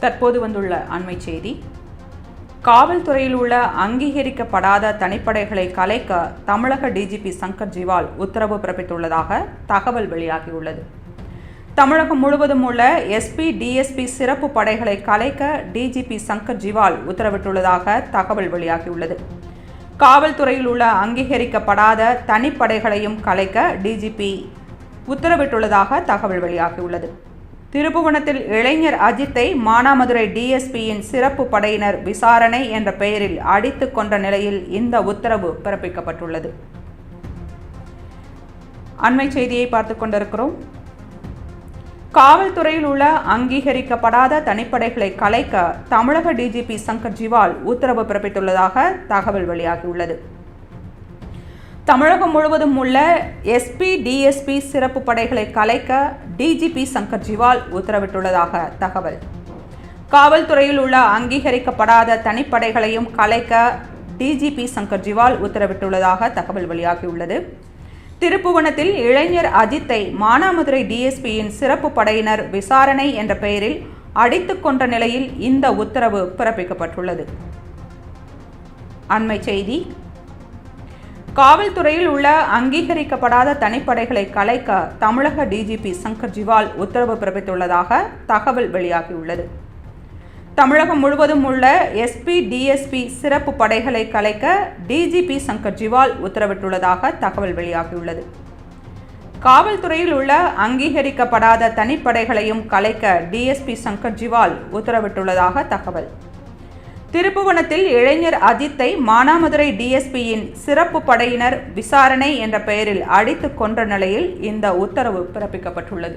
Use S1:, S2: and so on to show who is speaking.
S1: தற்போது வந்துள்ள அண்மை செய்தி. காவல்துறையில் உள்ள அங்கீகரிக்கப்படாத தனிப்படைகளை கலைக்க தமிழக டிஜிபி சங்கர் ஜிவால் உத்தரவு பிறப்பித்துள்ளதாக தகவல் வெளியாகியுள்ளது. தமிழகம் முழுவதும் உள்ள எஸ்பி டிஎஸ்பி சிறப்பு படைகளை கலைக்க டிஜிபி சங்கர் ஜிவால் உத்தரவிட்டுள்ளதாக தகவல் வெளியாகியுள்ளது. காவல்துறையில் உள்ள அங்கீகரிக்கப்படாத தனிப்படைகளையும் கலைக்க டிஜிபி உத்தரவிட்டுள்ளதாக தகவல் வெளியாகியுள்ளது. திருப்புவனத்தில் இளைஞர் அஜித்தை மானாமதுரை டிஎஸ்பியின் சிறப்பு படையினர் விசாரணை என்ற பெயரில் அடித்து கொண்ட நிலையில் இந்த உத்தரவு பிறப்பிக்கப்பட்டுள்ளது. அண்மை செய்தியை பார்த்து கொண்டிருக்கிறோம். காவல்துறையில் உள்ள அங்கீகரிக்கப்படாத தனிப்படைகளை கலைக்க தமிழக டிஜிபி சங்கர் ஜிவால் உத்தரவு பிறப்பித்துள்ளதாக தகவல் வெளியாகியுள்ளது. தமிழகம் முழுவதும் உள்ள எஸ்பி டிஎஸ்பி சிறப்பு படைகளை கலைக்க டிஜிபி சங்கர் ஜிவால் உத்தரவிட்டுள்ளதாக தகவல். காவல்துறையில் உள்ள அங்கீகரிக்கப்படாத தனிப்படைகளையும் கலைக்க டிஜிபி சங்கர் ஜிவால் உத்தரவிட்டுள்ளதாக தகவல் வெளியாகியுள்ளது. திருப்புவனத்தில் இளைஞர் அஜித்தை மானாமதுரை டிஎஸ்பியின் சிறப்பு படையினர் விசாரணை என்ற பெயரில் அடித்து கொன்ற நிலையில் இந்த உத்தரவு பிறப்பிக்கப்பட்டுள்ளது. அண்மை செய்தி காவல்துறையில் உள்ள அங்கீகரிக்கப்படாத தனிப்படைகளை கலைக்க தமிழக டிஜிபி சங்கர் ஜிவால் உத்தரவு பிறப்பித்துள்ளதாக தகவல் வெளியாகியுள்ளது. தமிழகம் முழுவதும் உள்ள எஸ்பி டிஎஸ்பி சிறப்பு படைகளை கலைக்க டிஜிபி சங்கர் ஜிவால் உத்தரவிட்டுள்ளதாக தகவல் வெளியாகியுள்ளது. காவல்துறையில் உள்ள அங்கீகரிக்கப்படாத தனிப்படைகளையும் கலைக்க டிஎஸ்பி சங்கர் ஜிவால் உத்தரவிட்டுள்ளதாக தகவல். திருப்புவனத்தில் இளைஞர் அஜித்தை மானாமதுரை டிஎஸ்பியின் சிறப்பு படையினர் விசாரணை என்ற பெயரில் அடித்து கொன்ற நிலையில் இந்த உத்தரவு பிறப்பிக்கப்பட்டுள்ளது.